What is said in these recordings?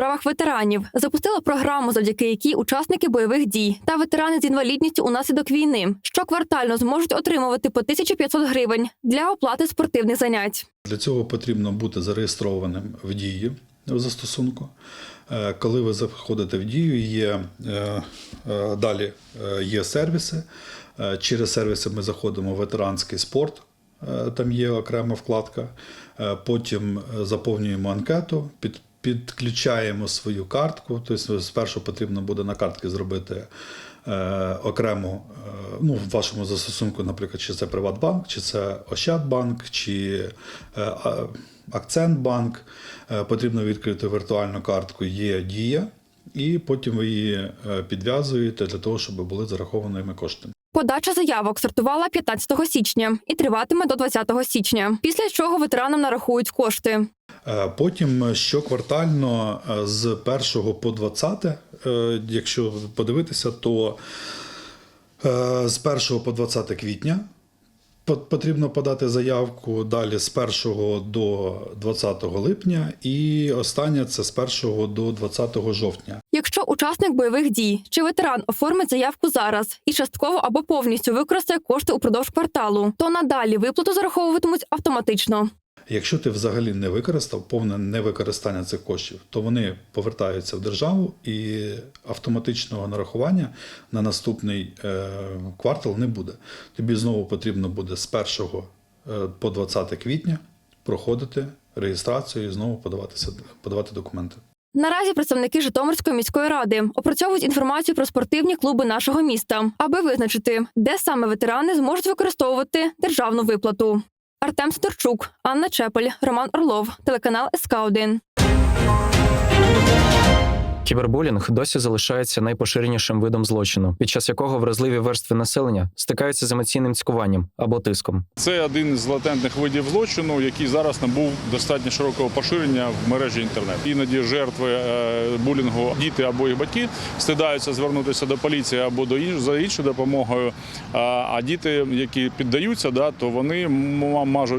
Справах ветеранів запустило програму, завдяки якій учасники бойових дій та ветерани з інвалідністю унаслідок війни щоквартально зможуть отримувати по 1500 гривень для оплати спортивних занять. Для цього потрібно бути зареєстрованим в дії в застосунку. Е, Коли ви заходите в дію, є е, е, далі є сервіси. Через сервіси ми заходимо в ветеранський спорт. Там є окрема вкладка. Потім заповнюємо анкету, підключаємо свою картку. Тобто спершу потрібно буде на картки зробити е, окремо, е, ну, в вашому застосунку, наприклад, чи це Приватбанк, чи це Ощадбанк, чи е, Акцентбанк. Е, Потрібно відкрити віртуальну картку є дія, і потім ви її е, підв'язуєте для того, щоб були зарахованими кошти. Подача заявок стартувала 15 січня і триватиме до 20 січня, після чого ветеранам нарахують кошти. Е, Потім щоквартально е, з 1 по 20, е, якщо подивитися, то е, з 1 по 20 квітня по- потрібно подати заявку далі з 1 до 20 липня, і остання це з 1 до 20 жовтня. Якщо учасник бойових дій чи ветеран оформить заявку зараз і частково або повністю використає кошти упродовж кварталу, то надалі виплату зараховуватимуть автоматично. Якщо ти взагалі не використав повне невикористання цих коштів, то вони повертаються в державу і автоматичного нарахування на наступний е, квартал не буде. Тобі знову потрібно буде з 1 е, по 20 квітня проходити реєстрацію і знову подаватися, подавати документи. Наразі представники Житомирської міської ради опрацьовують інформацію про спортивні клуби нашого міста, аби визначити, де саме ветерани зможуть використовувати державну виплату. Артем Сторчук, Анна Чепель, Роман Орлов, телеканал СК 1 Кібербулінг досі залишається найпоширенішим видом злочину, під час якого вразливі верстви населення стикаються з емоційним цькуванням або тиском. Це один з латентних видів злочину, який зараз набув достатньо широкого поширення в мережі інтернет. Іноді жертви е, булінгу, діти або їх батьки стидаються звернутися до поліції або до інш, за іншою допомогою. А, діти, які піддаються, да, то вони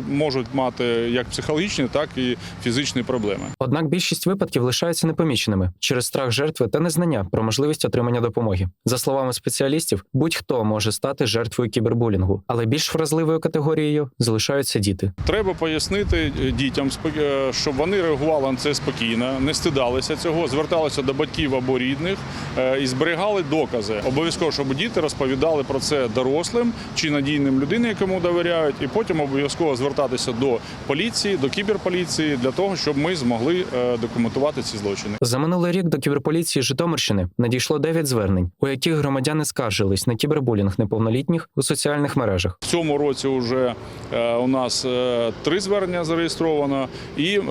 можуть мати як психологічні, так і фізичні проблеми. Однак більшість випадків лишаються непоміченими через страх жертви та незнання про можливість отримання допомоги. За словами спеціалістів, будь-хто може стати жертвою кібербулінгу, але більш вразливою категорією залишаються діти. Треба пояснити е, дітям, е, щоб вони реагували на це спокійно, не стидалися цього, зверталися до батьків або рідних е, і зберігали докази. Обов'язково, щоб діти розповідали про це дорослим чи надійним людинам, якому довіряють, і потім обов'язково звертатися до поліції, до кіберполіції для того, щоб ми змогли документувати ці злочини. За минулий рік до кіберполіції Житомирщини надійшло 9 звернень, у яких громадяни скаржились на кібербулінг неповнолітніх у соціальних мережах. В цьому році вже е, у нас е, три звернення зареєстровано, і е,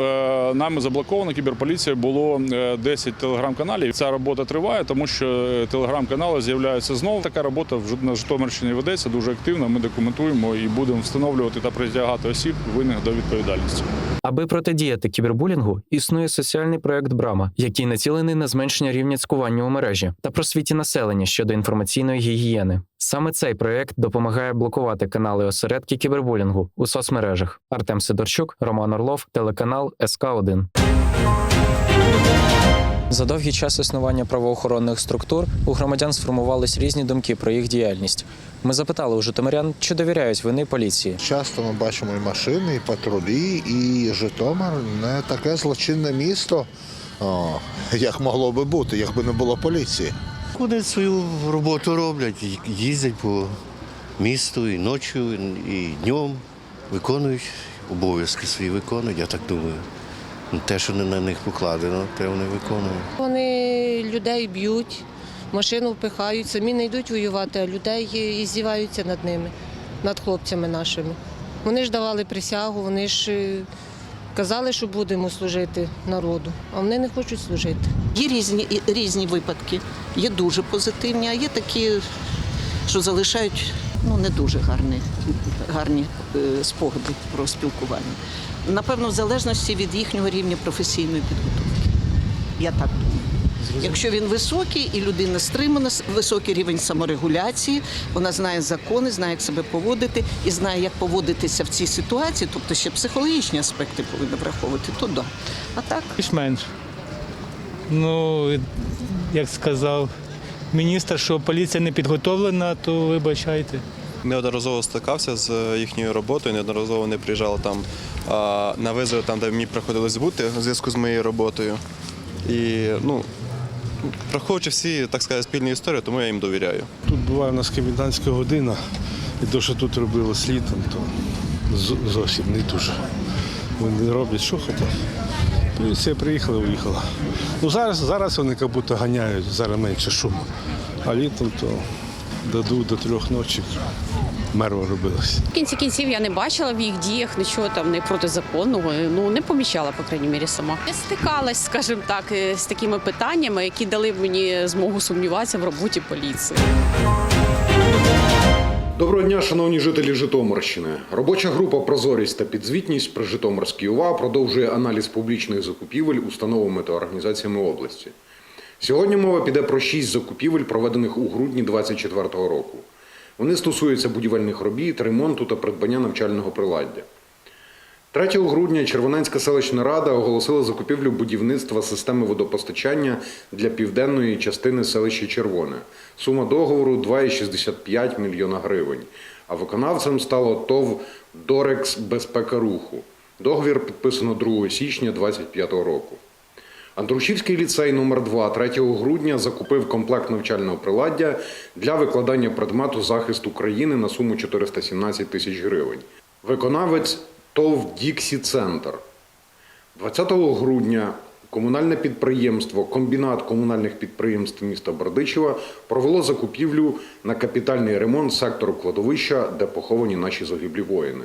нами заблоковано кіберполіція було е, 10 телеграм-каналів. Ця робота триває, тому що телеграм-канали з'являються знову. Така робота в на Житомирщині ведеться дуже активно. Ми документуємо і будемо встановлювати та притягати осіб винних до відповідальності. Аби протидіяти кібербулінгу, існує соціальний проект Брама, який націлений на зменшення рівня цькування у мережі та просвіті населення щодо інформаційної гігієни. Саме цей проект допомагає блокувати канали осередки кібербулінгу у соцмережах. Артем Сидорчук, Роман Орлов, телеканал СК 1 За довгий час існування правоохоронних структур у громадян сформувались різні думки про їх діяльність. Ми запитали у житомирян, чи довіряють вони поліції. Часто ми бачимо і машини, і патрулі, і Житомир не таке злочинне місто, о, як могло би бути, якби не було поліції. Вони свою роботу роблять, їздять по місту і ночі, і днем, виконують обов'язки свої виконують, я так думаю. Те, що не на них покладено, те вони виконують. Вони людей б'ють, машину впихають, самі не йдуть воювати, а людей і здіваються над ними, над хлопцями нашими. Вони ж давали присягу, вони ж е, казали, що будемо служити народу, а вони не хочуть служити. Є різні, різні випадки. Є дуже позитивні, а є такі, що залишають ну, не дуже гарні, гарні е, спогади про спілкування. Напевно, в залежності від їхнього рівня професійної підготовки. Я так думаю. Якщо він високий і людина стримана, високий рівень саморегуляції, вона знає закони, знає, як себе поводити і знає, як поводитися в цій ситуації, тобто ще психологічні аспекти повинна враховувати, то да. А так Більш-менш. Ну, як сказав міністр, що поліція не підготовлена, то вибачайте. Неодноразово стикався з їхньою роботою, неодноразово вони приїжджали там на визови, там, де мені приходилось бути у зв'язку з моєю роботою. І ну, враховуючи всі, так сказати, спільні історії, тому я їм довіряю. Тут буває у нас комендантська година, і те, що тут робилось літом, то зовсім не дуже. Вони роблять, що хочуть. Поліція приїхала, уїхала. Ну зараз, зараз вони як будто ганяють, зараз менше шуму. А літом то дадуть до трьох ночі мерво робилось. В кінці кінців я не бачила в їх діях нічого там не протизаконного. Ну не помічала, по крайній мірі, сама. Я стикалась, скажімо так, е, з такими питаннями, які дали б мені змогу сумніватися в роботі поліції. Доброго дня, шановні жителі Житомирщини. Робоча група Прозорість та підзвітність при Житомирській ОВА продовжує аналіз публічних закупівель установами та організаціями області. Сьогодні мова піде про шість закупівель, проведених у грудні 2024 року. Вони стосуються будівельних робіт, ремонту та придбання навчального приладдя. 3 грудня Червоненська селищна рада оголосила закупівлю будівництва системи водопостачання для південної частини селища Червоне. Сума договору 2,65 мільйона гривень. А виконавцем стало ТОВ Дорекс Безпека руху. Договір підписано 2 січня 2025 року. Андрушівський ліцей номер 2 3 грудня закупив комплект навчального приладдя для викладання предмету захист України на суму 417 тисяч гривень. Виконавець ТОВ Діксі Центр. 20 грудня комунальне підприємство Комбінат комунальних підприємств міста Бердичева провело закупівлю на капітальний ремонт сектору кладовища, де поховані наші загиблі воїни.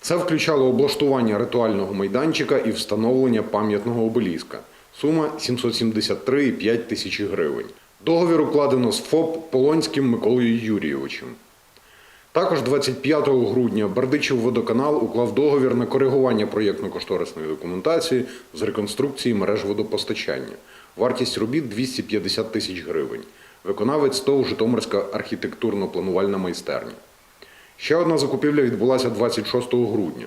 Це включало облаштування ритуального майданчика і встановлення пам'ятного обеліска. Сума 773,5 тисячі гривень. Договір укладено з ФОП Полонським Миколою Юрійовичем. Також 25 грудня Бердичів водоканал уклав договір на коригування проєктно-кошторисної документації з реконструкції мереж водопостачання. Вартість робіт 250 тисяч гривень. Виконавець ТОВ Житомирська архітектурно-планувальна майстерня. Ще одна закупівля відбулася 26 грудня.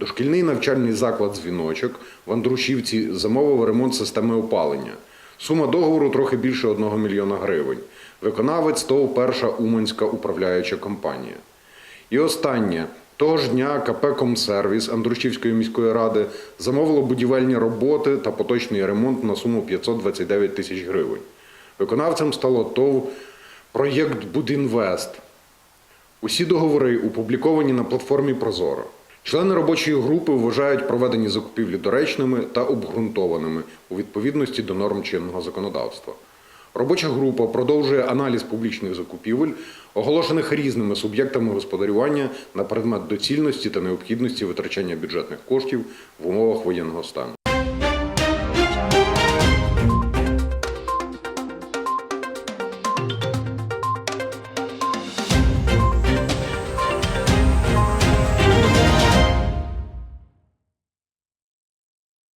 Дошкільний навчальний заклад «Дзвіночок» в Андрушівці замовив ремонт системи опалення. Сума договору трохи більше 1 мільйона гривень. Виконавець ТОВ Перша Уманська управляюча компанія. І останнє. Того ж дня КП «Комсервіс» Андрушівської міської ради замовило будівельні роботи та поточний ремонт на суму 529 тисяч гривень. Виконавцем стало ТОВ «Проєкт Будінвест». Усі договори опубліковані на платформі Прозоро. Члени робочої групи вважають проведені закупівлі доречними та обґрунтованими у відповідності до норм чинного законодавства. Робоча група продовжує аналіз публічних закупівель, оголошених різними суб'єктами господарювання на предмет доцільності та необхідності витрачання бюджетних коштів в умовах воєнного стану.